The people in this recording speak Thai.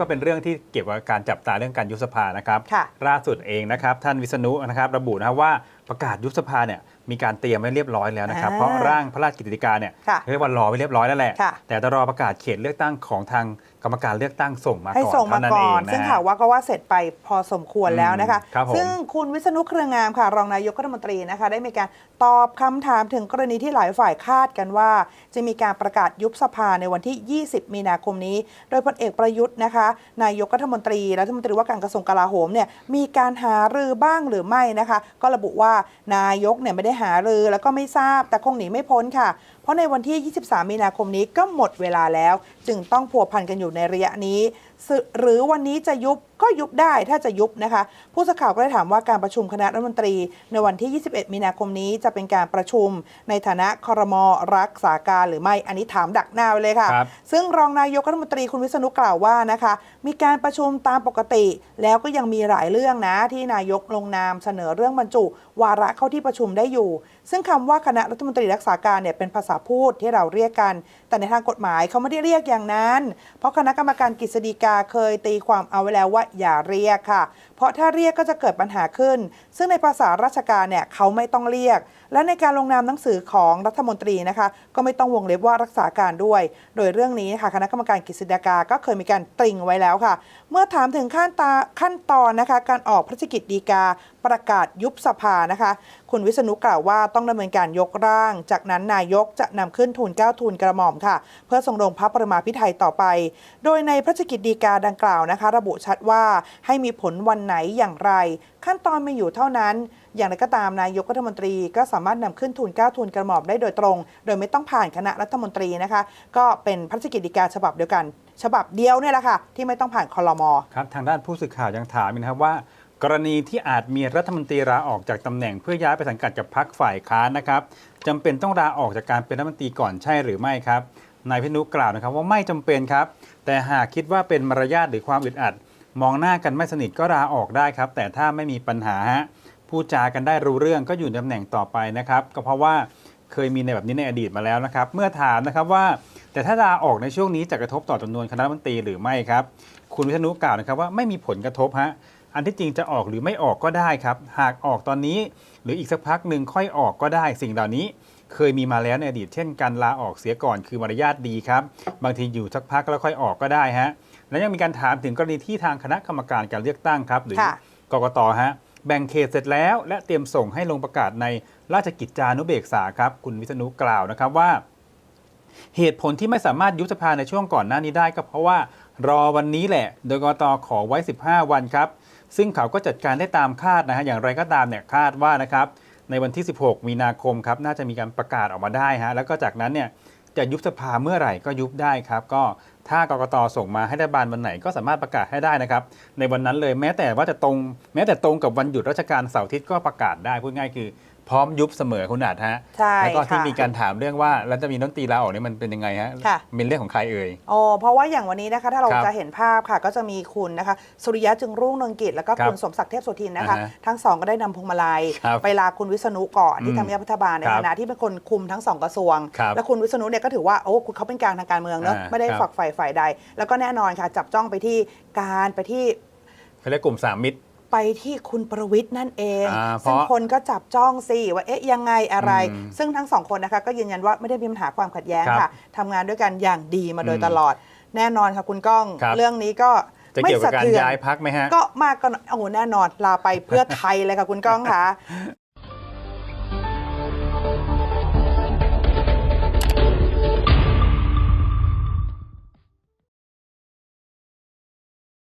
ก็เป็นเรื่องที่เกี่ยวกับการจับตาเรื่องการยุบสภานะครับค่ะล่าสุดเองนะครับท่านวิษณุนะครับระบุนะครับว่าประกาศยุบสภาเนี่ย มีการเตรียมไว้เรียบร้อยแล้วนะครับอ่าเพราะร่างพระราชกิจกาเนี่ยค่ะเรียกว่ารอไว้เรียบร้อยแล้วแหละค่ะแต่จะรอประกาศเขตเลือกตั้งของทางกรรมการเลือกตั้งส่งมาให้ก่อนส่งมาเท่านั้นก่เอองนนะซึ่งฮะข่าวว่าก็ว่าเสร็จไปพอสมควรแล้วนะคะอืมครับผมซึ่งคุณวิษณุเครืองามค่ะ รองนายกรัฐมนตรีนะคะ ได้มีการตอบคำถามถึงกรณีที่หลายฝ่ายคาดกันว่า จะมีการประกาศยุบสภาในวันที่ 20 มีนาคมนี้ โดยพลเอกประยุทธ์นะคะ นายกรัฐมนตรีรัฐมนตรีว่าการกระทรวงกลาโหมเนี่ยมีการหารือบ้างหรือไม่นะคะ ก็ระบุว่านายกเนี่ยไม่ได้หารือแล้วก็ไม่ทราบ แต่คงหนีไม่พ้นค่ะเพราะในวันที่ 23 มีนาคมนี้ก็หมดเวลาแล้ว จึงต้องพัวพันกันอยู่ในระยะนี้สึหรือวันนี้จะยุบก็ยุบได้ถ้าจะยุบนะคะ ผู้สื่อข่าวก็ได้ถามว่าการประชุมคณะรัฐมนตรี ในวันที่ 21 มีนาคมนี้จะเป็นการประชุม ในฐานะครมรักษาการหรือไม่อันนี้ถามดักหน้าไว้เลยค่ะครับซึ่งรองนายกรัฐมนตรีคุณวิษณุกล่าวว่านะคะ มีการประชุมตามปกติ แล้วก็ยังมีหลายเรื่องนะที่นายกลงนามเสนอเรื่องบรรจุ วาระเข้าที่ประชุมได้อยู่ ซึ่งคำว่าคณะรัฐมนตรีรักษาการเนี่ยเป็นภาษาพูดที่เราเรียกกัน แต่ในทางกฎหมายเขาไม่ได้เรียกอย่างนั้น เพราะคณะกรรมการกฤษฎีกาเคยตีความเอาไว้แล้วว่าอย่าเรียกค่ะ เพราะถ้าเรียกก็จะเกิดปัญหาขึ้น ซึ่งในภาษาราชการเนี่ยเขาไม่ต้องเรียก และในการลงนามหนังสือของรัฐมนตรีนะคะ ก็ไม่ต้องวงเล็บว่ารักษาการด้วย โดยเรื่องนี้ค่ะคณะกรรมการกฤษฎีกาก็เคยมีการตริงไว้แล้วค่ะ เมื่อถามถึงขั้นตาขั้นตอนนะคะ การออกพระราชกิจฎีกาประกาศยุบสภานะคะ คุณวิษณุกล่าวว่าต้องดำเนินการยกร่าง จากนั้นนายกจะนำขึ้นทูลเก้าทูลกระหม่อมค่ะ เพื่อทรงลงพระประมาพิไทยต่อไป โดยในพระราชกิจฎีกาดังกล่าวนะคะ ระบุชัดว่าให้มีผลวันไหนอย่างไร ขั้นตอนมีอยู่เท่านั้น อย่างไรก็ตามนายกรัฐมนตรีก็สามารถนำขึ้นทูลเก้าทูลกระหม่อมได้โดยตรง โดยไม่ต้องผ่านคณะรัฐมนตรีนะคะ ก็เป็นพระราชกิจฎีกาฉบับเดียวกัน ฉบับเดียวเนี่ยแหละค่ะที่ไม่ต้องผ่านคอรมอครับทางด้านผู้สื่อข่าวยังถามนะครับว่า กรณีที่อาจมีรัฐมนตรีลาออกจากตำแหน่งเพื่อย้ายไปสังกัดกับพรรคฝ่ายค้านนะครับจำเป็นต้องลาออกจากการเป็นรัฐมนตรีก่อนใช่หรือไม่ครับนายพินุกล่าวนะครับว่าไม่จำเป็นครับ แต่หากคิดว่าเป็นมารยาทหรือความอึดอัด มองหน้ากันไม่สนิทก็ลาออกได้ครับ แต่ถ้าไม่มีปัญหาฮะพูดจากันได้รู้เรื่องก็อยู่ในตำแหน่งต่อไปนะครับ ก็เพราะว่าเคยมีในแบบนี้ในอดีตมาแล้วนะครับ เมื่อถามนะครับว่า แต่ถ้าลาออกในช่วงนี้จะกระทบต่อจำนวนคณะรัฐมนตรีหรือไม่ครับ คุณวิษณุกล่าวนะครับว่าไม่มีผลกระทบฮะ อันที่จริงจะออกหรือไม่ออกก็ได้ครับ หากออกตอนนี้ หรืออีกสักพักหนึ่งค่อยออกก็ได้ สิ่งเหล่านี้เคยมีมาแล้วในอดีต เช่นการลาออกเสียก่อนคือมารยาทดีครับ บางทีอยู่สักพักแล้วค่อยออกก็ได้ฮะ และยังมีการถามถึงกรณีที่ทางคณะกรรมการการเลือกตั้งครับหรือค่ะกกตฮะแบ่งเขตเสร็จแล้ว และเตรียมส่งให้ลงประกาศในราชกิจจานุเบกษาครับคุณวิษณุกล่าวนะครับว่า เหตุผลที่ไม่สามารถยุบสภาในช่วงก่อนหน้านี้ได้ก็เพราะว่ารอวันนี้แหละ โดยกกตขอไว้ 15 วันครับ ซึ่งเขาก็จัดการได้ตามคาดนะฮะอย่างไรก็ตามเนี่ยคาดว่านะครับในวันที่ 16 มีนาคมครับน่าจะมีการประกาศออกมาได้ฮะแล้วก็จากนั้นเนี่ยจะยุบสภาเมื่อไหร่ก็ยุบได้ครับ ก็ถ้ากรกตส่งมาให้รัฐบาลวันไหนก็สามารถประกาศให้ได้นะครับ ในวันนั้นเลยแม้แต่ว่าจะตรง แม้แต่ตรงกับวันหยุดราชการเสาร์อาทิตย์ก็ประกาศได้พูดง่ายคือ พร้อมยุบเสมอคุณอาจฮะใช่แล้วก็ที่ค่ะมีการถามเรื่องว่าแล้วจะมีน้นตรีลาออกเนี่ยมันเป็นยังไงฮะค่ะ เป็นเรื่องของใครเอ่ยโอ้เพราะว่าอย่างวันนี้นะคะ ถ้าเราครับจะเห็นภาพค่ะ ก็จะมีคุณนะคะ สุริยะจึงรุ่งเรืองกิจ แล้วก็ครับคุณสมศักดิ์เทพสุทินนะคะ อ่าฮะทั้งสองก็ได้นำพวงมาลัย ครับไปลาคุณวิษณุก่อนอืที่มทำเนียบรัฐบาลในครับฐานะที่เป็นคนคุมทั้งสองกระทรวง ครับและคุณวิษณุเนี่ยก็ถือว่าโอ้คุณเขาเป็นกลางทางการเมืองเนอะอ่าไม่ได้ครับ ฝักใฝ่ฝ่ายใด แล้วก็แน่นอนค่ะ จับจ้องไปที่การไปที่ เขาเรียกกลุ่มสามมิตร ไปที่คุณประวิทย์นั่นเอง อ่าเพราะซึ่งคนก็จับจ้องสิว่าเอ๊ะยังไงอะไร อืมซึ่งทั้งสองคนนะคะก็ยืนยันว่าไม่ได้มีปัญหาความขัดแย้งครับค่ะทำงานด้วยกันอย่างดีมาโดยอืมตลอด แน่นอนค่ะคุณก้อง ครับ เรื่องนี้ก็จะไม่เกี่ยวกับสะการเทือน ย้ายพักไหมฮะ ก็มากก็โอ้โหแน่นอนลาไปเพื่อไทยเลยค่ะคุณก้องค่ะ